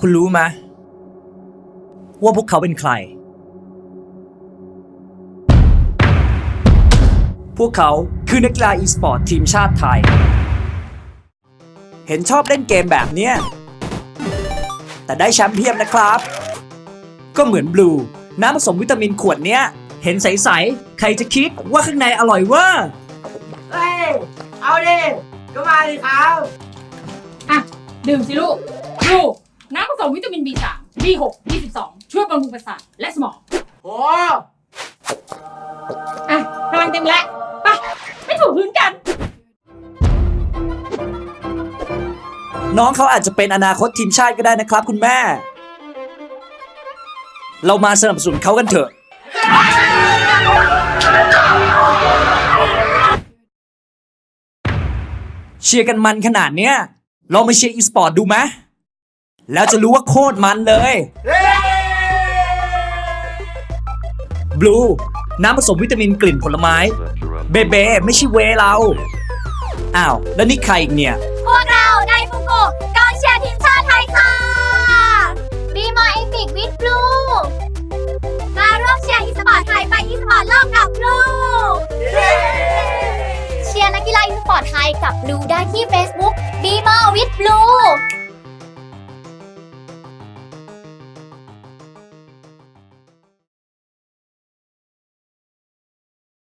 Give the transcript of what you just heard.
คุณรู้ไหมว่าพวกเขาเป็นใคร พวกเขาคือนักกีฬาอีสปอร์ตทีมชาติไทย เห็นชอบเล่นเกมแบบเนี้ย แต่ได้แชมป์เพียบนะครับ ก็เหมือนบลู น้ำผสมวิตามินขวดเนี้ย เห็นใส ๆ ใครจะคิดว่าข้างในอร่อยเวอร์เฮ้ย เอาดิ ก็มาดิครับ อะ ดื่มสิลูก ลูกน้ำผส มวิตามิน B3 B6 B12 ช่วยบำรุงประสาทและสมองโอ้อะพลังเต็มแล้วไปไม่ถูกพื้นกัน น้องเขาอาจจะเป็นอนาคตทีมชาติก็ได้นะครับคุณแม่ เรามาสนับสนุนเขากันเถอะ เชียร์กันมันขนาดเนี้ยลองมาเชียร์อีสปอร์ตดูไหม แล้วจะรู้ว่าโคตรมันเลยบลูน้ำผสมวิตามินกลิ่นผลไม้ เบเบไม่ใช่เวเรา อ้าว แล้วนี่ใครอีกเนี่ย พวกเราไดฟุกุกองเชียร์ทีมชาติไทยค่ะ บีมอเอพิกวิดบลู มาร่วมเชียร์อีสปอร์ตไทยไปอีสปอร์ตโลกกับบลู เชียร์นักกีฬาอีสปอร์ตไทยกับบลูได้ที่ Facebook บีมอวิดบลู